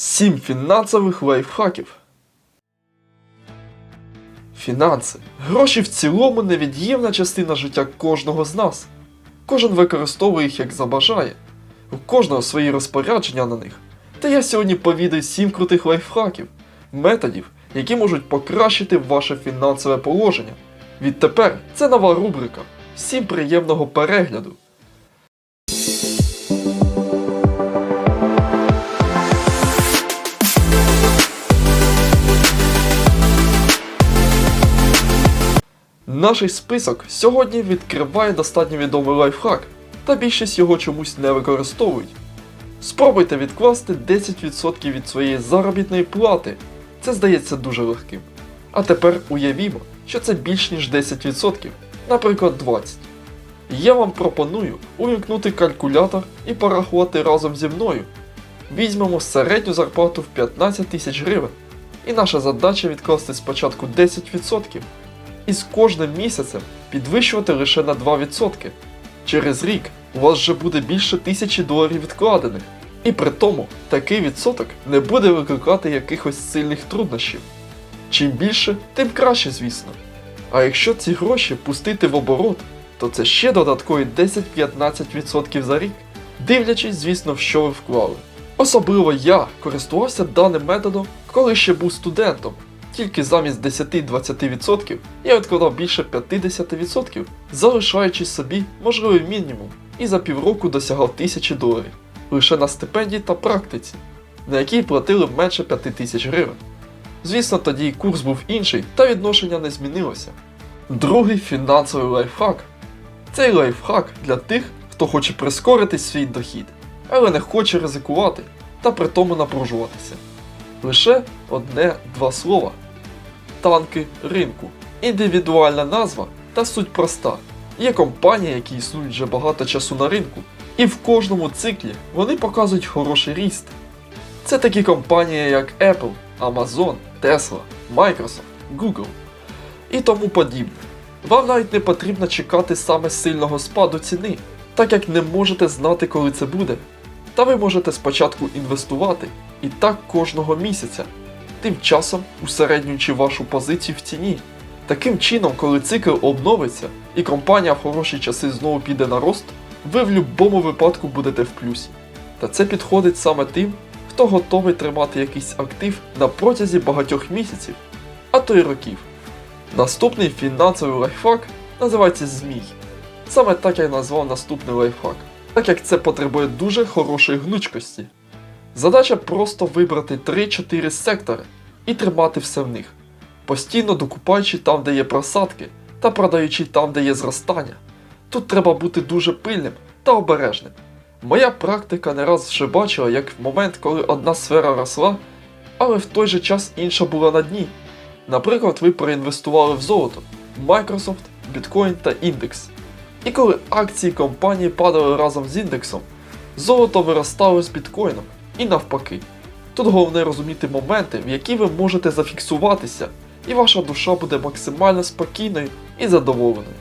7 фінансових лайфхаків. Фінанси. Гроші в цілому невід'ємна частина життя кожного з нас. Кожен використовує їх як забажає. У кожного свої розпорядження на них. Та я сьогодні повідаю 7 крутих лайфхаків, методів, які можуть покращити ваше фінансове положення. Відтепер це нова рубрика. Всім приємного перегляду! Наш список сьогодні відкриває достатньо відомий лайфхак, та більшість його чомусь не використовують. Спробуйте відкласти 10% від своєї заробітної плати. Це здається дуже легким. А тепер уявімо, що це більш ніж 10%, наприклад 20%. Я вам пропоную увімкнути калькулятор і порахувати разом зі мною. Візьмемо середню зарплату в 15 тисяч гривень. І наша задача відкласти спочатку 10%, і з кожним місяцем підвищувати лише на 2%. Через рік у вас вже буде більше тисячі доларів відкладених. І при тому такий відсоток не буде викликати якихось сильних труднощів. Чим більше, тим краще, звісно. А якщо ці гроші пустити в оборот, то це ще додаткові 10-15% за рік, дивлячись, звісно, в що ви вклали. Особливо я користувався даним методом, коли ще був студентом. Тільки замість 10-20% я відкладав більше 50%, залишаючи собі можливий мінімум, і за півроку досягав 1000 доларів лише на стипендії та практиці, на якій платили менше 5000 гривень. Звісно, тоді курс був інший, та відношення не змінилося. Другий фінансовий лайфхак. Цей лайфхак для тих, хто хоче прискорити свій дохід, але не хоче ризикувати та при тому напружуватися. Лише одне-два слова. Танки ринку. Індивідуальна назва та суть проста. Є компанії, які існують вже багато часу на ринку, і в кожному циклі вони показують хороший ріст. Це такі компанії, як Apple, Amazon, Tesla, Microsoft, Google і тому подібне. Вам навіть не потрібно чекати саме сильного спаду ціни, так як не можете знати, коли це буде. Та ви можете спочатку інвестувати і так кожного місяця, тим часом усереднюючи вашу позицію в ціні. Таким чином, коли цикл обновиться і компанія в хороші часи знову піде на рост, ви в будь-якому випадку будете в плюсі. Та це підходить саме тим, хто готовий тримати якийсь актив на протязі багатьох місяців, а то й років. Наступний фінансовий лайфхак називається Змій. Саме так я назвав наступний лайфхак, так як це потребує дуже хорошої гнучкості. Задача просто вибрати 3-4 сектори і тримати все в них, постійно докупаючи там, де є просадки, та продаючи там, де є зростання. Тут треба бути дуже пильним та обережним. Моя практика не раз вже бачила, як в момент, коли одна сфера росла, але в той же час інша була на дні. Наприклад, ви проінвестували в золото, Microsoft, Bitcoin та індекс. І коли акції компанії падали разом з індексом, золото виростало з біткоїном і навпаки. Тут головне розуміти моменти, в які ви можете зафіксуватися, і ваша душа буде максимально спокійною і задоволеною.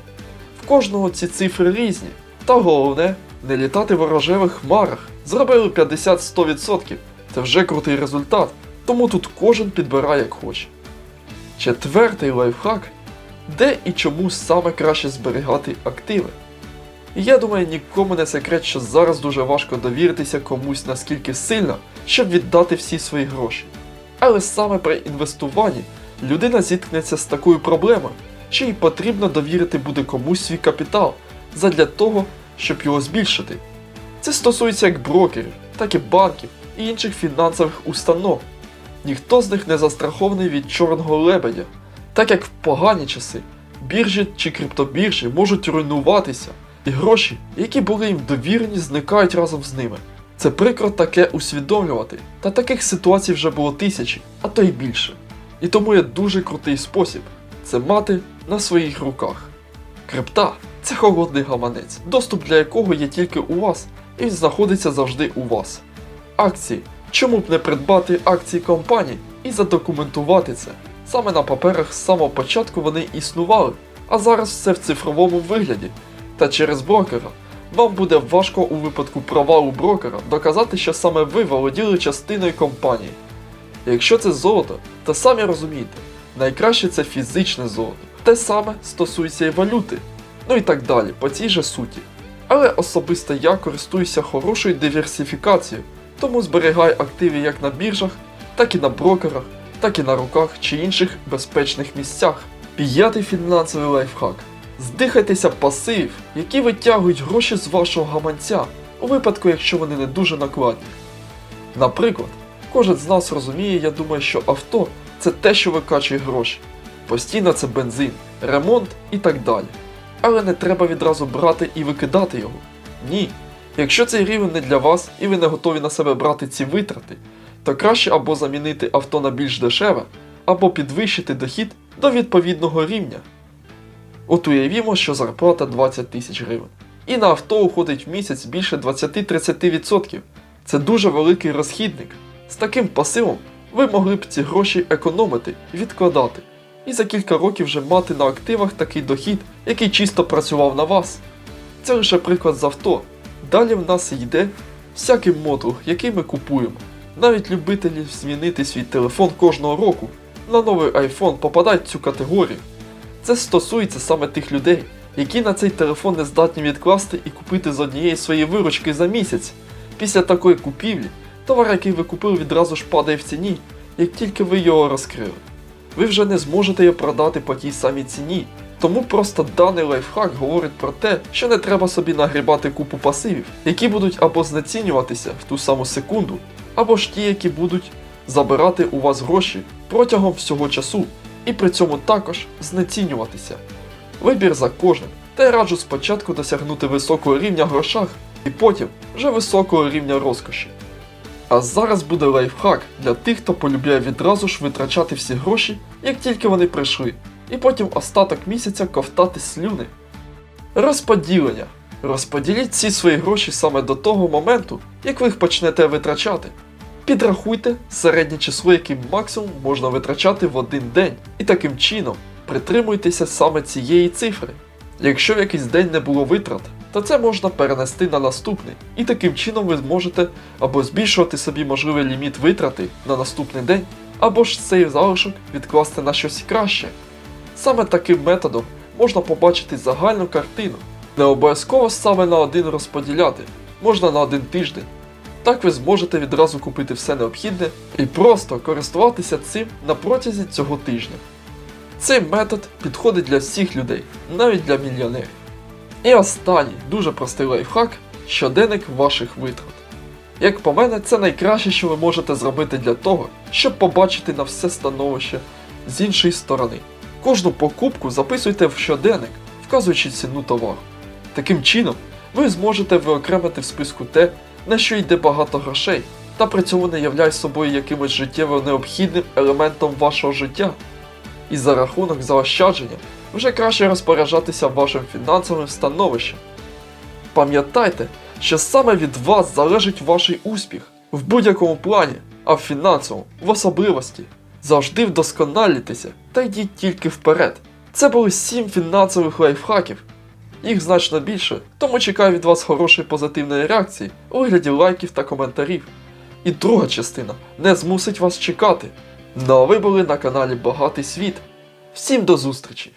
В кожного ці цифри різні, та головне не літати в рожевих хмарах. Зробили 50-100%. Це вже крутий результат, тому тут кожен підбирає як хоче. Четвертий лайфхак де і чому саме краще зберігати активи. І я думаю, нікому не секрет, що зараз дуже важко довіритися комусь наскільки сильно, щоб віддати всі свої гроші. Але саме при інвестуванні людина зіткнеться з такою проблемою, що їй потрібно довірити буде комусь свій капітал задля того, щоб його збільшити. Це стосується як брокерів, так і банків і інших фінансових установ. Ніхто з них не застрахований від чорного лебедя, так як в погані часи біржі чи криптобіржі можуть руйнуватися, і гроші, які були їм довірені, зникають разом з ними. Це прикро таке усвідомлювати, та таких ситуацій вже було тисячі, а то й більше. І тому є дуже крутий спосіб це мати на своїх руках. Крипта це холодний гаманець, доступ для якого є тільки у вас, і знаходиться завжди у вас. Акції. Чому б не придбати акції компаній і задокументувати це? Саме на паперах з самого початку вони існували, а зараз все в цифровому вигляді. Та через брокера вам буде важко у випадку провалу брокера доказати, що саме ви володіли частиною компанії. Якщо це золото, то самі розумієте, найкраще це фізичне золото. Те саме стосується і валюти, ну і так далі, по цій же суті. Але особисто я користуюся хорошою диверсифікацією, тому зберігаю активи як на біржах, так і на брокерах, так і на руках чи інших безпечних місцях. П'ятий фінансовий лайфхак. Здихайтеся пасивів, які витягують гроші з вашого гаманця, у випадку, якщо вони не дуже накладні. Наприклад, кожен з нас розуміє, я думаю, що авто це те, що викачує гроші. Постійно це бензин, ремонт і так далі. Але не треба відразу брати і викидати його. Ні. Якщо цей рівень не для вас і ви не готові на себе брати ці витрати, то краще або замінити авто на більш дешеве, або підвищити дохід до відповідного рівня. От уявімо, що зарплата 20 тисяч гривень. І на авто уходить в місяць більше 20-30%. Це дуже великий розхідник. З таким пасивом ви могли б ці гроші економити відкладати, і за кілька років вже мати на активах такий дохід, який чисто працював на вас. Це лише приклад з авто. Далі в нас йде всякий мотор, який ми купуємо. Навіть любителі змінити свій телефон кожного року на новий iPhone попадають в цю категорію. Це стосується саме тих людей, які на цей телефон не здатні відкласти і купити з однієї своєї виручки за місяць. Після такої купівлі товар, який ви купили, відразу ж падає в ціні, як тільки ви його розкрили. Ви вже не зможете його продати по тій самій ціні. Тому просто даний лайфхак говорить про те, що не треба собі нагрібати купу пасивів, які будуть або знецінюватися в ту саму секунду, або ж ті, які будуть забирати у вас гроші протягом всього часу, і при цьому також знецінюватися. Вибір за кожним, та й раджу спочатку досягнути високого рівня в грошах, і потім вже високого рівня розкоші. А зараз буде лайфхак для тих, хто полюбляє відразу ж витрачати всі гроші, як тільки вони прийшли, і потім остаток місяця ковтати слюни. Розподілення. Розподіліть всі свої гроші саме до того моменту, як ви їх почнете витрачати. Підрахуйте середнє число, яким максимум можна витрачати в один день, і таким чином притримуйтеся саме цієї цифри. Якщо в якийсь день не було витрат, то це можна перенести на наступний, і таким чином ви зможете або збільшувати собі можливий ліміт витрати на наступний день, або ж цей залишок відкласти на щось краще. Саме таким методом можна побачити загальну картину. Не обов'язково саме на один розподіляти, можна на один тиждень. Так ви зможете відразу купити все необхідне і просто користуватися цим на протязі цього тижня. Цей метод підходить для всіх людей, навіть для мільйонерів. І останній дуже простий лайфхак щоденник ваших витрат. Як по мене, це найкраще, що ви можете зробити для того, щоб побачити на все становище з іншої сторони. Кожну покупку записуйте в щоденник, вказуючи ціну товару. Таким чином, ви зможете виокремити в списку те, на що йде багато грошей, та при цьому не являє собою якимось життєво необхідним елементом вашого життя. І за рахунок заощадження вже краще розпоряджатися вашим фінансовим становищем. Пам'ятайте, що саме від вас залежить ваш успіх в будь-якому плані, а в фінансовому, в особливості. Завжди вдосконалюйтеся та йдіть тільки вперед. Це були 7 фінансових лайфхаків. Їх значно більше, тому чекаю від вас хорошої позитивної реакції у вигляді лайків та коментарів. І друга частина не змусить вас чекати. Ну а ви були на каналі Багатий Світ. Всім до зустрічі!